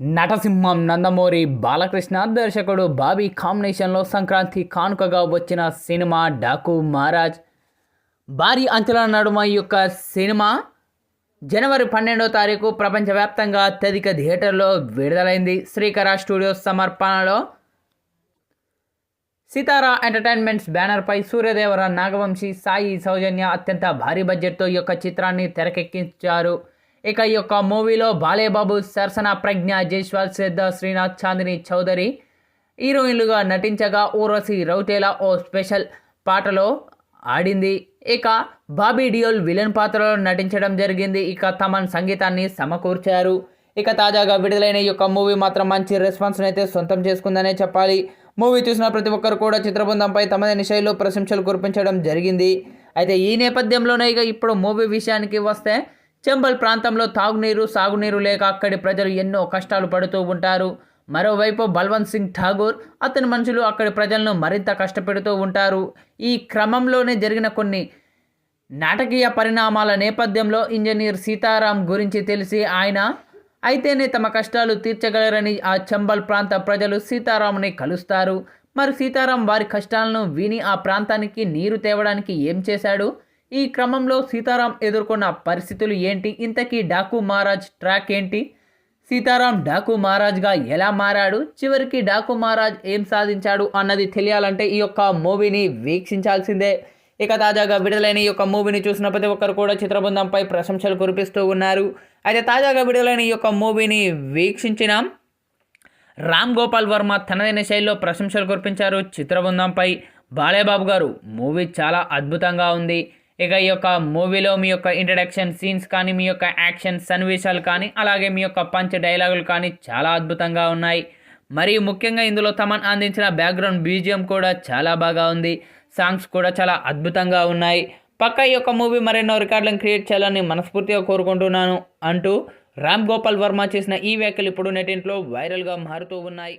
నటసింహం నందమూరి బాలకృష్ణ దర్శకుడు బాబీ కాంబినేషన్లో సంక్రాంతి కానుకగా వచ్చిన సినిమా డాకు మహారాజ్. భారీ అంచనాల నడుమ ఈ యొక్క సినిమా. జనవరి పన్నెండో తారీఖు ప్రపంచవ్యాప్తంగా అత్యధిక థియేటర్లో విడుదలైంది శ్రీకర స్టూడియోస్ సమర్పణలో. సితారా ఎంటర్టైన్మెంట్స్ బ్యానర్పై సూర్యదేవర నాగవంశీ సాయి సౌజన్య అత్యంత భారీ బడ్జెట్తో ఈ యొక్క చిత్రాన్ని తెరకెక్కించారు. ఇక ఈ యొక్క మూవీలో బాలేబాబు సరసన ప్రజ్ఞ జైస్వాల్ సిద్ధ శ్రీనాథ్ చాందిని చౌదరి హీరోయిన్లుగా నటించగా ఊర్వశి రౌటేలా ఓ స్పెషల్ పాటలో ఆడింది. ఇక బాబీ డియోల్ విలన్ పాత్రలో నటించడం జరిగింది. ఇక తమన్ సంగీతాన్ని సమకూర్చారు. ఇక తాజాగా విడుదలైన ఈ యొక్క మూవీ మాత్రం మంచి రెస్పాన్స్ని అయితే సొంతం చేసుకుందనే చెప్పాలి. మూవీ చూసిన ప్రతి ఒక్కరు కూడా చిత్రబృందంపై తమదైన శైలిలో ప్రశంసలు కురిపించడం జరిగింది. అయితే ఈ నేపథ్యంలోనే ఇక ఇప్పుడు మూవీ విషయానికి వస్తే చెంబల్ ప్రాంతంలో తాగునీరు సాగునీరు లేక అక్కడి ప్రజలు ఎన్నో కష్టాలు పడుతూ ఉంటారు. మరోవైపు బల్వంత్ సింగ్ ఠాగూర్ అతని మనుషులు అక్కడి ప్రజలను మరింత కష్టపెడుతూ ఉంటారు. ఈ క్రమంలోనే జరిగిన కొన్ని నాటకీయ పరిణామాల నేపథ్యంలో ఇంజనీర్ సీతారాం గురించి తెలిసి ఆయన అయితేనే తమ కష్టాలు తీర్చగలరని ఆ చంబల్ ప్రాంత ప్రజలు సీతారాముని కలుస్తారు. మరి సీతారాం వారి కష్టాలను విని ఆ ప్రాంతానికి నీరు తేవడానికి ఏం చేశాడు? ఈ క్రమంలో సీతారాం ఎదుర్కొన్న పరిస్థితులు ఏంటి? ఇంతకీ డాకు మహారాజ్ ట్రాక్ ఏంటి? సీతారాం డాకు మహారాజ్గా ఎలా మారాడు? చివరికి డాకు మహారాజ్ ఏం సాధించాడు అన్నది తెలియాలంటే ఈ యొక్క మూవీని వీక్షించాల్సిందే. ఇక తాజాగా విడుదలైన ఈ యొక్క మూవీని చూసిన ప్రతి ఒక్కరు కూడా చిత్రబృందంపై ప్రశంసలు కురిపిస్తూ ఉన్నారు. అయితే తాజాగా విడుదలైన ఈ యొక్క మూవీని వీక్షించిన రామ్ గోపాల్ వర్మ తనదైన శైలిలో ప్రశంసలు కురిపించారు చిత్రబృందంపై. బాలేబాబు గారు మూవీ చాలా అద్భుతంగా ఉంది. ఇక ఈ యొక్క మూవీలో మీ యొక్క ఇంట్రడక్షన్ సీన్స్ కానీ మీ యొక్క యాక్షన్ సన్నివేశాలు కానీ అలాగే మీ యొక్క పంచ్ డైలాగులు కానీ చాలా అద్భుతంగా ఉన్నాయి. మరియు ముఖ్యంగా ఇందులో తమన్ అందించిన బ్యాక్గ్రౌండ్ బీజిఎం కూడా చాలా బాగా ఉంది. సాంగ్స్ కూడా చాలా అద్భుతంగా ఉన్నాయి. పక్క ఈ యొక్క మూవీ మరెన్నో రికార్డులను క్రియేట్ చేయాలని మనస్ఫూర్తిగా కోరుకుంటున్నాను అంటూ రామ్ గోపాల్ వర్మ చేసిన ఈ వ్యాఖ్యలు ఇప్పుడు నెటింట్లో వైరల్గా మారుతూ ఉన్నాయి.